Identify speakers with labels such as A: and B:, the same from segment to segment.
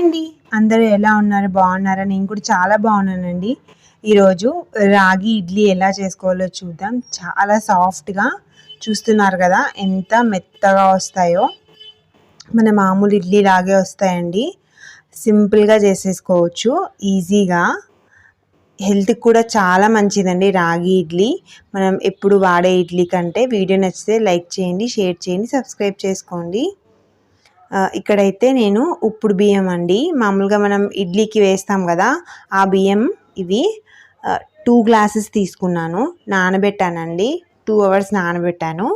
A: అండి అందరూ ఎలా ఉన్నారు? బాగున్నారా? నేను కూడా చాలా బాగున్నానండి. ఈరోజు రాగి ఇడ్లీ ఎలా చేసుకోవాలో చూద్దాం. చాలా సాఫ్ట్గా చూస్తున్నారు కదా ఎంత మెత్తగా వస్తాయో. మన మామూలు ఇడ్లీ లాగే వస్తాయండి. సింపుల్గా చేసేసుకోవచ్చు ఈజీగా. హెల్త్కి కూడా చాలా మంచిదండి రాగి ఇడ్లీ. మనం ఎప్పుడు వాడే ఇడ్లీ కంటే వీడియో నచ్చితే లైక్ చేయండి షేర్ చేయండి సబ్స్క్రైబ్ చేసుకోండి. ఇక్కడైతే నేను ఉప్పుడు బియ్యం అండి. మామూలుగా మనం ఇడ్లీకి వేస్తాం కదా ఆ బియ్యం ఇవి టూ గ్లాసెస్ తీసుకున్నాను. నానబెట్టానండి. టూ అవర్స్ నానబెట్టాను.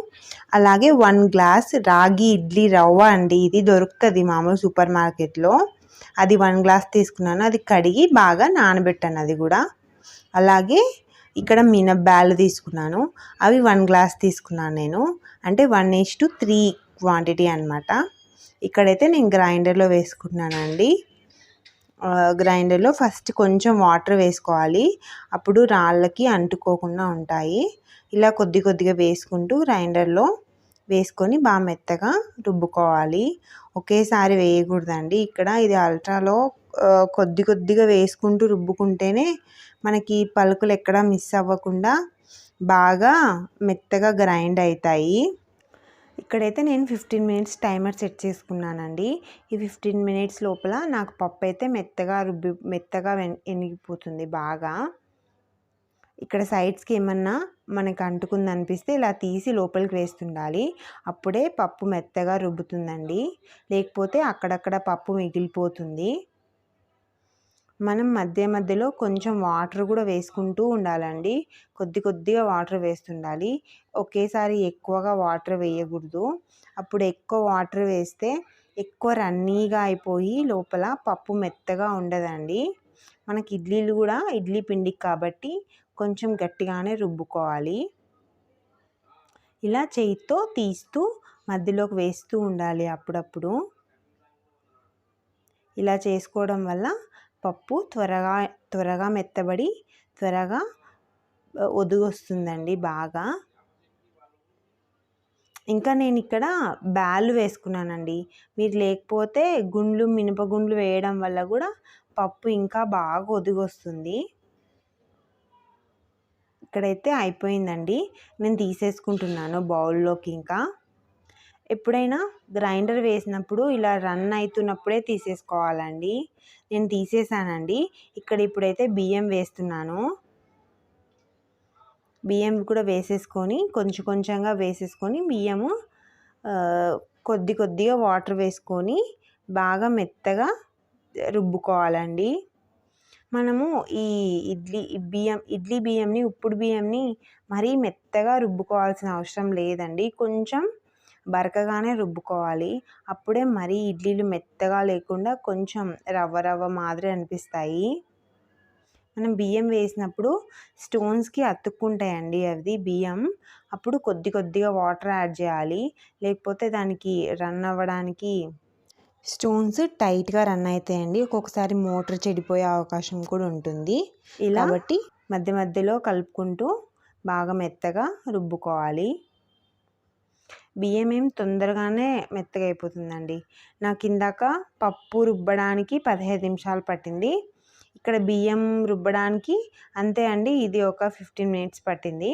A: అలాగే వన్ గ్లాస్ రాగి ఇడ్లీ రవ్వ అండి. ఇది దొరుకుతుంది మామూలు సూపర్ మార్కెట్లో. అది వన్ గ్లాస్ తీసుకున్నాను. అది కడిగి బాగా నానబెట్టాను అది కూడా. అలాగే ఇక్కడ మినబ్బాలు తీసుకున్నాను. అవి వన్ గ్లాస్ తీసుకున్నాను నేను. అంటే one is to three quantity అనమాట ఇక్కడైతే నేను గ్రైండర్లో వేసుకున్నానండి గ్రైండర్లో ఫస్ట్ కొంచెం వాటర్ వేసుకోవాలి. అప్పుడు రాళ్ళకి అంటుకోకుండా ఉంటాయి. ఇలా కొద్ది కొద్దిగా వేసుకుంటూ గ్రైండర్లో వేసుకొని బాగా మెత్తగా రుబ్బుకోవాలి. ఒకేసారి వేయకూడదండి. ఇక్కడ ఇది అల్ట్రాలో కొద్ది కొద్దిగా వేసుకుంటూ రుబ్బుకుంటేనే మనకి పలుకులు ఎక్కడ మిస్ అవ్వకుండా బాగా మెత్తగా గ్రైండ్ అవుతాయి. ఇక్కడైతే నేను ఫిఫ్టీన్ మినిట్స్ టైమర్ సెట్ చేసుకున్నానండి. ఈ ఫిఫ్టీన్ మినిట్స్ లోపల నాకు పప్పు అయితే మెత్తగా రుబ్బి మెత్తగా ఎనిగిపోతుంది బాగా. ఇక్కడ సైడ్స్కి ఏమన్నా మనకు అంటుకుంది అనిపిస్తే ఇలా తీసి లోపలికి వేస్తుండాలి. అప్పుడే పప్పు మెత్తగా రుబ్బుతుందండి. లేకపోతే అక్కడక్కడ పప్పు మిగిలిపోతుంది. మనం మధ్య మధ్యలో కొంచెం వాటర్ కూడా వేసుకుంటూ ఉండాలండి. కొద్ది కొద్దిగా వాటర్ వేస్తుండాలి. ఒకేసారి ఎక్కువగా వాటర్ వేయకూడదు. అప్పుడు ఎక్కువ వాటర్ వేస్తే ఎక్కువ రన్నీగా అయిపోయి లోపల పప్పు మెత్తగా ఉండదండి. మనకి ఇడ్లీలు కూడా ఇడ్లీ పిండికి కాబట్టి కొంచెం గట్టిగానే రుబ్బుకోవాలి. ఇలా చేయితో తీస్తూ మధ్యలోకి వేస్తూ ఉండాలి అప్పుడప్పుడు. ఇలా చేసుకోవడం వల్ల పప్పు త్వరగా త్వరగా మెత్తబడి త్వరగా ఒదిగొస్తుందండి బాగా. ఇంకా నేను ఇక్కడ బ్యాలు వేసుకున్నానండి. మీరు లేకపోతే గుండ్లు మినపగుండ్లు వేయడం వల్ల కూడా పప్పు ఇంకా బాగా ఒదిగొస్తుంది. ఇక్కడైతే అయిపోయిందండి. నేను తీసేసుకుంటున్నాను బౌల్లోకి ఇంకా. ఎప్పుడైనా గ్రైండర్ వేసినప్పుడు ఇలా రన్ అవుతున్నప్పుడే తీసేసుకోవాలండి. నేను తీసేసానండి. ఇక్కడ ఇప్పుడైతే బియ్యం వేస్తున్నాను. బియ్యం కూడా వేసేసుకొని కొంచెం కొంచెంగా వేసేసుకొని బియ్యము కొద్ది కొద్దిగా వాటర్ వేసుకొని బాగా మెత్తగా రుబ్బుకోవాలండి. మనము ఈ ఇడ్లీ బియ్యం ఇడ్లీ బియ్యంని ఉప్పుడు బియ్యంని మరీ మెత్తగా రుబ్బుకోవాల్సిన అవసరం లేదండి. కొంచెం బరకగానే రుబ్బుకోవాలి. అప్పుడే మరీ ఇడ్లీలు మెత్తగా లేకుండా కొంచెం రవ్వ రవ్వ మాదిరి అనిపిస్తాయి. మనం బియ్యం వేసినప్పుడు స్టోన్స్కి అతుక్కుంటాయండి అవి బియ్యం. అప్పుడు కొద్ది కొద్దిగా వాటర్ యాడ్ చేయాలి. లేకపోతే దానికి రన్ అవ్వడానికి స్టోన్స్ టైట్గా రన్ అవుతాయండి ఒక్కొక్కసారి మోటార్ చెడిపోయే అవకాశం కూడా ఉంటుంది. ఇలా కాబట్టి మధ్య మధ్యలో కలుపుకుంటూ బాగా మెత్తగా రుబ్బుకోవాలి. బియ్యం ఏం తొందరగానే మెత్తగా అయిపోతుందండి. నాకు ఇందాక పప్పు రుబ్బడానికి పదిహేను నిమిషాలు పట్టింది. ఇక్కడ బియ్యం రుబ్బడానికి అంతే అండి ఇది ఒక ఫిఫ్టీన్ మినిట్స్ పట్టింది.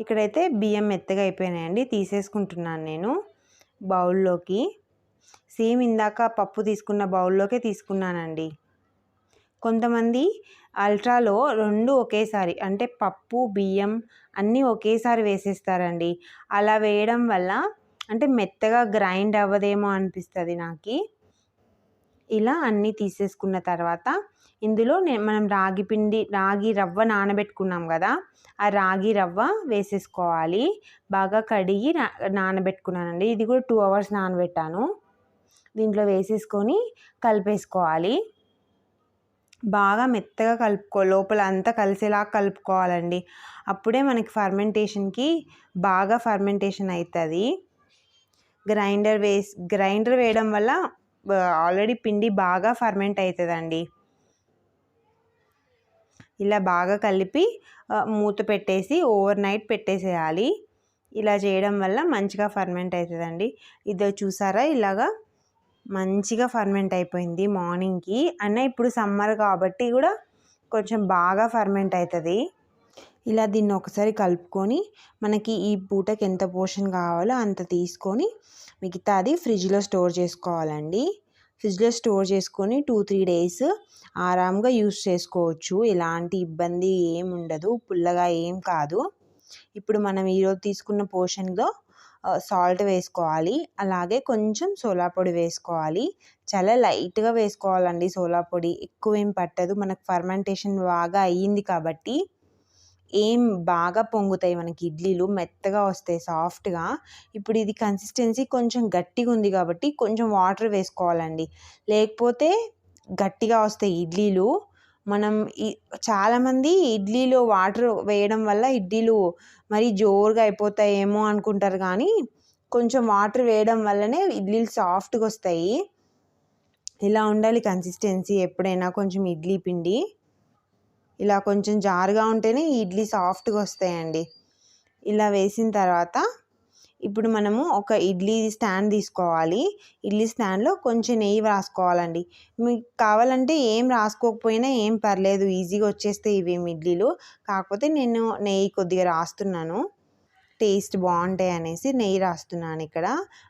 A: ఇక్కడైతే బియ్యం మెత్తగా అయిపోయినాయండి తీసేసుకుంటున్నాను నేను బౌల్లోకి. సేమ్ ఇందాక పప్పు తీసుకున్న బౌల్లోకే తీసుకున్నానండి. కొంతమంది అల్ట్రాలో రెండు ఒకేసారి అంటే పప్పు బియ్యం అన్నీ ఒకేసారి వేసేస్తారండి. అలా వేయడం వల్ల అంటే మెత్తగా గ్రైండ్ అవ్వదేమో అనిపిస్తుంది నాకు. ఇలా అన్నీ తీసేసుకున్న తర్వాత ఇందులో మనం రాగి పిండి రాగి రవ్వ నానబెట్టుకున్నాం కదా ఆ రాగి రవ్వ వేసేసుకోవాలి. బాగా కడిగి నానబెట్టుకున్నానండి. ఇది కూడా టూ అవర్స్ నానబెట్టాను. దీంట్లో వేసేసుకొని కలిపేసుకోవాలి. బాగా మెత్తగా కలుపుకో లోపల అంతా కలిసేలా కలుపుకోవాలండి. అప్పుడే మనకి ఫర్మెంటేషన్కి బాగా ఫర్మెంటేషన్ అవుతుంది గ్రైండర్ వేసి గ్రైండర్ వేయడం వల్ల ఆల్రెడీ పిండి బాగా ఫర్మెంట్ అవుతుందండి ఇలా బాగా కలిపి మూత పెట్టేసి ఓవర్ నైట్ పెట్టేసేయాలి. ఇలా చేయడం వల్ల మంచిగా ఫర్మెంట్ అవుతుందండి ఇదో చూసారా ఇలాగా మంచిగా ఫర్మెంట్ అయిపోయింది మార్నింగ్కి. అన్న ఇప్పుడు సమ్మర్ కాబట్టి కూడా కొంచెం బాగా ఫర్మెంట్ అవుతుంది ఇలా దీన్ని ఒకసారి కలుపుకొని మనకి ఈ పూటకి ఎంత పోషన్ కావాలో అంత తీసుకొని మిగతా అది ఫ్రిడ్జ్లో స్టోర్ చేసుకోవాలండి. ఫ్రిడ్జ్లో స్టోర్ చేసుకొని టూ త్రీ డేస్ ఆరామ్గా యూస్ చేసుకోవచ్చు. ఎలాంటి ఇబ్బంది ఏముండదు. ఉండదు పుల్లగా ఏం కాదు. ఇప్పుడు మనం ఈరోజు తీసుకున్న పోషన్లో సాల్ట్ వేసుకోవాలి. అలాగే కొంచెం సోలా పొడి వేసుకోవాలి. చాలా లైట్గా వేసుకోవాలండి సోలా పొడి. ఎక్కువ ఏం పట్టదు. మనకు ఫర్మెంటేషన్ బాగా అయ్యింది కాబట్టి ఏం బాగా పొంగుతాయి మనకి ఇడ్లీలు. మెత్తగా వస్తాయి సాఫ్ట్గా. ఇప్పుడు ఇది కన్సిస్టెన్సీ కొంచెం గట్టిగా ఉంది కాబట్టి కొంచెం వాటర్ వేసుకోవాలండి. లేకపోతే గట్టిగా వస్తాయి ఇడ్లీలు. మనం ఈ చాలామంది ఇడ్లీలో వాటర్ వేయడం వల్ల ఇడ్లీలు మరి జోరుగా అయిపోతాయేమో అనుకుంటారు కానీ కొంచెం వాటర్ వేయడం వల్లనే ఇడ్లీలు సాఫ్ట్గా వస్తాయి. ఇలా ఉండాలి కన్సిస్టెన్సీ ఎప్పుడైనా కొంచెం ఇడ్లీ పిండి. ఇలా కొంచెం జారుగా ఉంటేనే ఇడ్లీ సాఫ్ట్గా వస్తాయండి. ఇలా వేసిన తర్వాత ఇప్పుడు మనము ఒక ఇడ్లీ స్టాండ్ తీసుకోవాలి. ఇడ్లీ స్టాండ్లో కొంచెం నెయ్యి రాసుకోవాలండి. మీకు కావాలంటే ఏం రాసుకోకపోయినా ఏం పర్లేదు ఈజీగా వచ్చేస్తాయి ఇవేమి ఇడ్లీలు. కాకపోతే నేను నెయ్యి కొద్దిగా రాస్తున్నాను. టేస్ట్ బాగుంటాయి అనేసి నెయ్యి రాస్తున్నాను ఇక్కడ.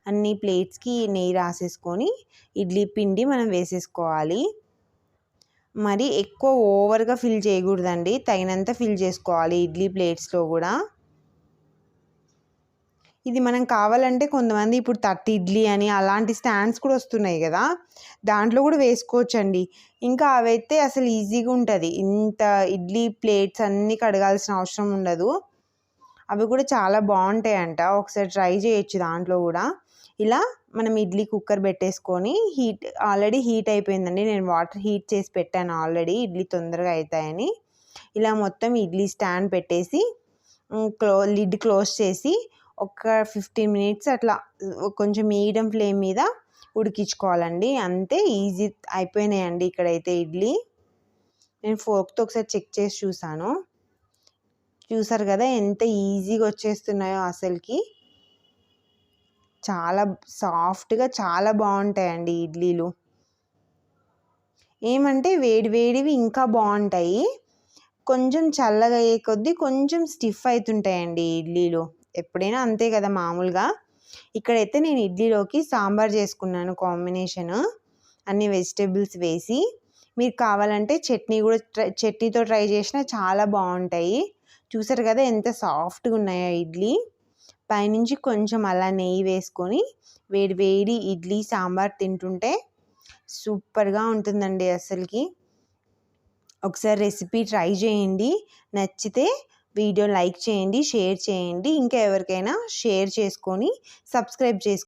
A: అన్ని ప్లేట్స్కి నెయ్యి రాసేసుకొని ఇడ్లీ పిండి మనం వేసేసుకోవాలి. మరి ఎక్కువ ఓవర్గా ఫిల్ చేయకూడదండి. తగినంత ఫిల్ చేసుకోవాలి ఇడ్లీ ప్లేట్స్లో కూడా. ఇది మనం కావాలంటే కొంతమంది ఇప్పుడు తట్టి ఇడ్లీ అని అలాంటి స్టాండ్స్ కూడా వస్తున్నాయి కదా. దాంట్లో కూడా వేసుకోవచ్చండి. ఇంకా అవైతే అసలు ఈజీగా ఉంటుంది. ఇంత ఇడ్లీ ప్లేట్స్ అన్నీ కడగాల్సిన అవసరం ఉండదు. అవి కూడా చాలా బాగుంటాయంట. ఒకసారి ట్రై చేయొచ్చు దాంట్లో కూడా. ఇలా మనం ఇడ్లీ కుక్కర్ పెట్టేసుకొని హీట్ ఆల్రెడీ హీట్ అయిపోయిందండి. నేను వాటర్ హీట్ చేసి పెట్టాను ఆల్రెడీ. ఇడ్లీ తొందరగా అవుతాయని ఇలా మొత్తం ఇడ్లీ స్టాండ్ పెట్టేసి క్లో లిడ్ క్లోజ్ చేసి ఒక ఫిఫ్టీన్ మినిట్స్ అట్లా కొంచెం మీడియం ఫ్లేమ్ మీద ఉడికించుకోవాలండి. అంతే ఈజీ అయిపోయినాయండి ఇక్కడైతే ఇడ్లీ. నేను ఫోర్క్తో ఒకసారి చెక్ చేసి చూసాను. చూసారు కదా ఎంత ఈజీగా వచ్చేస్తున్నాయో అసలుకి. చాలా సాఫ్ట్గా చాలా బాగుంటాయండి ఇడ్లీలు. ఏమంటే వేడి వేడివి ఇంకా బాగుంటాయి. కొంచెం చల్లగా అయ్యే కొద్దీ కొంచెం స్టిఫ్ అవుతుంటాయండి ఇడ్లీలు. ఎప్పుడైనా అంతే కదా మామూలుగా. ఇక్కడైతే నేను ఇడ్లీలోకి సాంబార్ చేసుకున్నాను కాంబినేషన్. అన్ని వెజిటేబుల్స్ వేసి. మీరు కావాలంటే చట్నీ కూడా ట్రై చట్నీతో ట్రై చేసినా చాలా బాగుంటాయి. చూసారు కదా ఎంత సాఫ్ట్గా ఉన్నాయో ఇడ్లీ. పైనుంచి కొంచెం అలా నెయ్యి వేసుకొని వేడి వేడి ఇడ్లీ సాంబార్ తింటుంటే సూపర్గా ఉంటుందండి అసలుకి. ఒకసారి రెసిపీ ట్రై చేయండి. నచ్చితే వీడియో లైక్ చేయండి షేర్ చేయండి. ఇంకా ఎవరికైనా షేర్ చేసుకొని సబ్స్క్రైబ్ చేసుకో